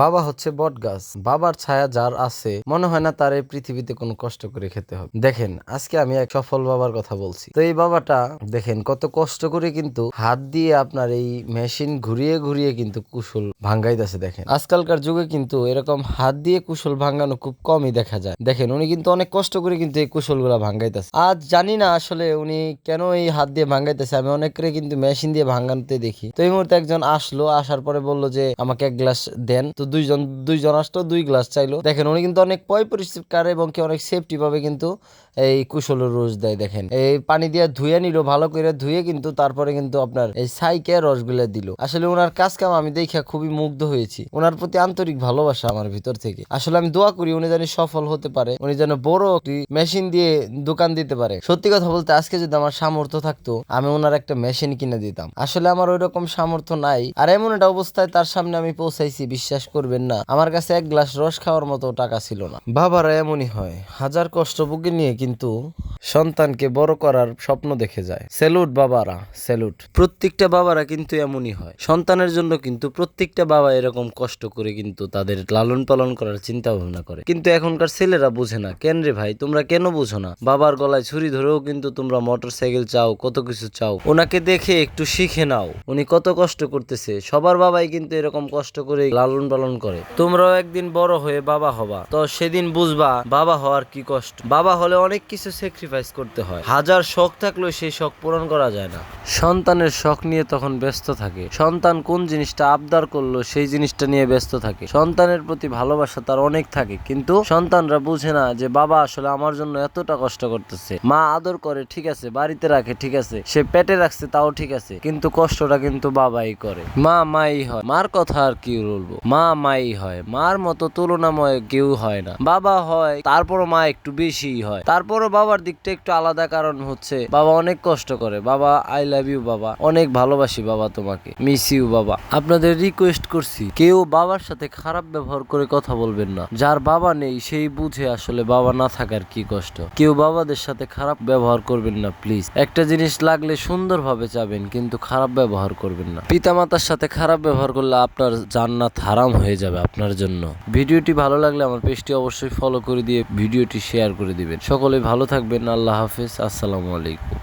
বাবা হচ্ছে বট গাছ বাবার ছায়া যার আছে, মনে হয় না তার এই পৃথিবীতে কোনো কষ্ট করে খেতে হবে। দেখেন, আজকে আমি এক সফল বাবার কথা বলছি। তো এই বাবাটা, দেখেন, কত কষ্ট করে কিন্তু হাত দিয়ে আপনার এই মেশিন ঘুরিয়ে ঘুরিয়ে কিন্তু কুশল ভাঙ্গাইতেছে, দেখেন। আজকালকার যুগে কিন্তু এরকম হাত দিয়ে কুশল ভাঙ্গানো খুব কমই দেখা যায়। দেখেন, উনি কিন্তু অনেক কষ্ট করে কিন্তু এই কুশলগুলা ভাঙ্গাইতেছে। আজ জানি না আসলে উনি কেন এই হাত দিয়ে ভাঙ্গাইতেছে। আমি অনেকরে কিন্তু মেশিন দিয়ে ভাঙ্গানোতে দেখি। তো এই মুহূর্তে একজন আসলো, আসার পরে বলল যে, আমাকে এক গ্লাস দেন। তো দুইজন দুইজন আসতো, দুই গ্লাস চাইলো। দেখেন, উনি কিন্তু অনেক পয় পরিষ্কার এবং কি অনেক সেফটি ভাবে কিন্তু এই কুশল রোজ দেয়, দেখেন। এই পানি দিয়ে ধুয়ে নিল, ভালো করে ধুয়ে কিন্তু তারপরে কিন্তু আপনার এই সাইকে রসগুলো দিল। আসলে ওনার কাজ কাম আমি দেখে খুবই মুগ্ধ হয়েছি। ওনার প্রতি আন্তরিক ভালোবাসা আমার ভিতর থেকে। আসলে আমি দোয়া করি উনি যেন সফল হতে পারে। উনি যেন বড় একটি মেশিন দিয়ে দোকান দিতে পারে। সত্যি কথা বলতে, আজকে যদি আমার সামর্থ্য থাকতো, আমি ওনার একটা মেশিন কিনে দিতাম। আসলে আমার ওই রকম সামর্থ্য নাই। আর এমন একটা অবস্থায় তার সামনে আমি পৌঁছাইছি, বিশ্বাস করবেন না। আমার কাছে এক গ্লাস রস খাওয়ার মতো টাকা ছিল না। বাবারা এমনই হয়। হাজার কষ্ট বুকে নিয়ে কিন্তু সন্তানকে বড় করার স্বপ্ন দেখে যায়। স্যালুট বাবারা, স্যালুট। প্রত্যেকটা বাবারা কিন্তু এমনই হয়। সন্তানের জন্য কিন্তু প্রত্যেকটা বাবা এরকম কষ্ট করে কিন্তু তাদের লালন পালন করার চিন্তা ভাবনা করে। কিন্তু এখনকার ছেলেরা বুঝে না, কেন রে ভাই, তোমরা কেন বুঝো না? বাবার গলায় ছুরি ধরেও কিন্তু তোমরা মোটর সাইকেল চাও, কত কিছু চাও। ওনাকে দেখে একটু শিখে নাও। উনি কত কষ্ট করতেছে। সবার বাবাই কিন্তু এরকম কষ্ট করে লালন পালন করে। তোমরাও একদিন বড় হয়ে বাবা হবা। তো সেদিন বুঝবা, বাবা হওয়ার কি কষ্ট? বাবা হলে অনেক কিছু স্যাক্রিফাইস করতে হয়। হাজার শখ থাকলেও সেই শখ পূরণ করা যায় না। সন্তানের শখ নিয়ে তখন ব্যস্ত থাকে। সন্তান কোন জিনিসটা আবদার করল, সেই জিনিসটা নিয়ে ব্যস্ত থাকে। সন্তানের প্রতি ভালোবাসা তার অনেক থাকে, কিন্তু সন্তানরা বুঝে না যে বাবা আসলে আমার জন্য এতটা কষ্ট করতেছে। মা আদর করে, ঠিক আছে, বাড়িতে রাখে, ঠিক আছে, সে পেটে রাখছে, তাও ঠিক আছে, কিন্তু কষ্টটা কিন্তু বাবাই করে। মা মাই হয়, মার কথা আর কি বলব? মা মাই হয়, মার মতো তুলনাময় কেউ হয় না। বাবা হয়, তারপরও মা একটু বেশি হয়। তারপরও বাবার দিকটা একটু আলাদা কারণ হচ্ছে, বাবা অনেক কষ্ট করে। বাবা আই লাভ ইউ বাবা। অনেক ভালোবাসি, বাবা, তোমাকে। মিস ইউ বাবা। আপনাদের রিকোয়েস্ট করছি, কেউ বাবার সাথে খারাপ ব্যবহার করে কথা বলবেন না। যার বাবা নেই, সেই বুঝে আসলে বাবা না থাকার কি কষ্ট। কেউ বাবাদের সাথে খারাপ ব্যবহার করবেন না প্লিজ একটা জিনিস লাগলে সুন্দরভাবে চাবেন, কিন্তু খারাপ ব্যবহার করবেন না। পিতামাতার সাথে খারাপ ব্যবহার করলে আপনার জান্নাত হারাম হয়ে যাবে আপনার জন্য। ভিডিওটি ভালো লাগলে আমার পেজটি অবশ্যই ফলো করে দিয়ে ভিডিওটি শেয়ার করে দিবেন। সকলে ভালো থাকবেন, আল্লাহ হাফেজ, আসসালামু আলাইকুম।